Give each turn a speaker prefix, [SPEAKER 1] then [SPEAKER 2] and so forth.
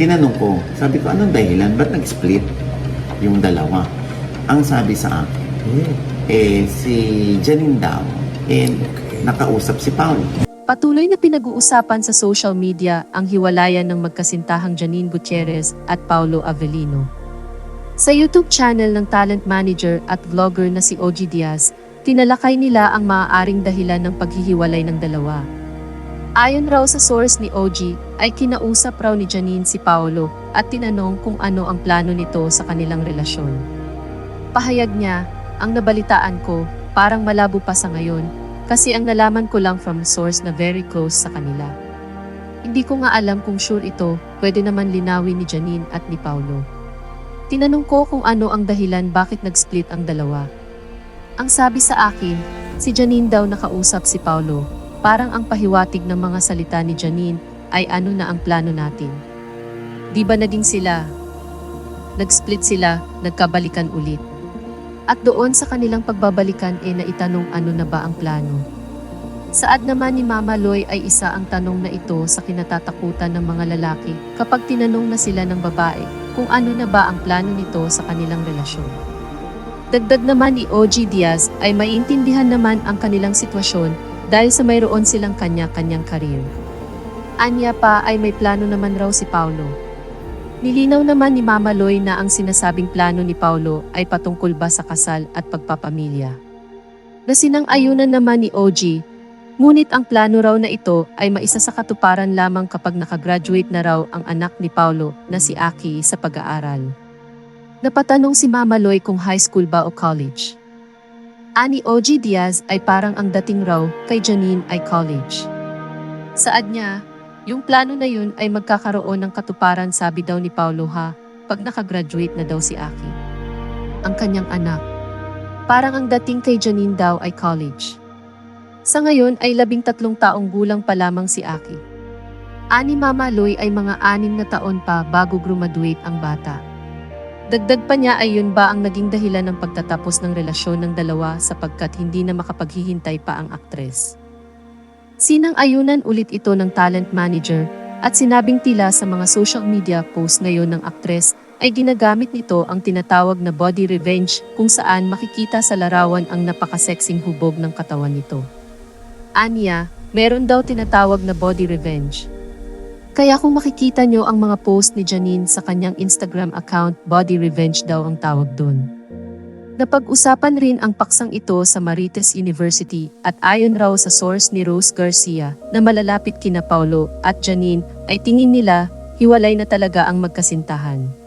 [SPEAKER 1] Tinanong ko, sabi ko, anong dahilan? Ba't nag-split yung dalawa? Ang sabi sa akin, eh, si Janine daw, eh, nakausap si Paolo.
[SPEAKER 2] Patuloy na pinag-uusapan sa social media ang hiwalayan ng magkasintahang Janine Gutierrez at Paulo Avellino. Sa YouTube channel ng talent manager at vlogger na si OG Diaz, tinalakay nila ang maaaring dahilan ng paghihiwalay ng dalawa. Ayon raw sa source ni OG, ay kinausap raw ni Janine si Paolo at tinanong kung ano ang plano nito sa kanilang relasyon. Pahayag niya, ang nabalitaan ko, parang malabo pa sa ngayon, kasi ang nalaman ko lang from source na very close sa kanila. Hindi ko nga alam kung sure ito, pwede naman linawin ni Janine at ni Paulo. Tinanong ko kung ano ang dahilan bakit nag-split ang dalawa. Ang sabi sa akin, si Janine daw nakausap si Paulo, parang ang pahiwatig ng mga salita ni Janine ay ano na ang plano natin. Di ba naging sila? Nag-split sila, nagkabalikan ulit. At doon sa kanilang pagbabalikan e naitanong ano na ba ang plano. Saad naman ni Mama Loy ay isa ang tanong na ito sa kinatatakutan ng mga lalaki kapag tinanong na sila ng babae kung ano na ba ang plano nito sa kanilang relasyon. Dagdag naman ni OG Diaz ay maiintindihan naman ang kanilang sitwasyon dahil sa mayroon silang kanya-kanyang karir. Anya pa ay may plano naman raw si Paulo. Nilinaw naman ni Mama Loy na ang sinasabing plano ni Paulo ay patungkol ba sa kasal at pagpapamilya. Nasinang ayunan naman ni OG, ngunit ang plano raw na ito ay maisa sa katuparan lamang kapag nakagraduate na raw ang anak ni Paulo na si Aki sa pag-aaral. Napatanong si Mama Loy kung high school ba o college. Ani OG Diaz ay parang ang dating raw kay Janine ay college. Saad niya, yung plano na yun ay magkakaroon ng katuparan sabi daw ni Paulo ha, pag nakagraduate na daw si Aki. Ang kanyang anak. Parang ang dating kay Janine daw ay college. Sa ngayon ay labing tatlong taong gulang pa lamang si Aki. Ani Mama Loy ay mga anim na taon pa bago graduate ang bata. Dagdag pa niya ay yun ba ang naging dahilan ng pagtatapos ng relasyon ng dalawa sapagkat hindi na makapaghihintay pa ang aktres. Sinang ayunan ulit ito ng talent manager at sinabing tila sa mga social media post ngayon ng aktres ay ginagamit nito ang tinatawag na body revenge kung saan makikita sa larawan ang napakasexing hubog ng katawan nito. Anya, meron daw tinatawag na body revenge. Kaya kung makikita nyo ang mga post ni Janine sa kanyang Instagram account, body revenge daw ang tawag doon. Napag-usapan rin ang paksang ito sa Marites University at ayon raw sa source ni Rose Garcia na malalapit kina Paulo at Janine ay tingin nila hiwalay na talaga ang magkasintahan.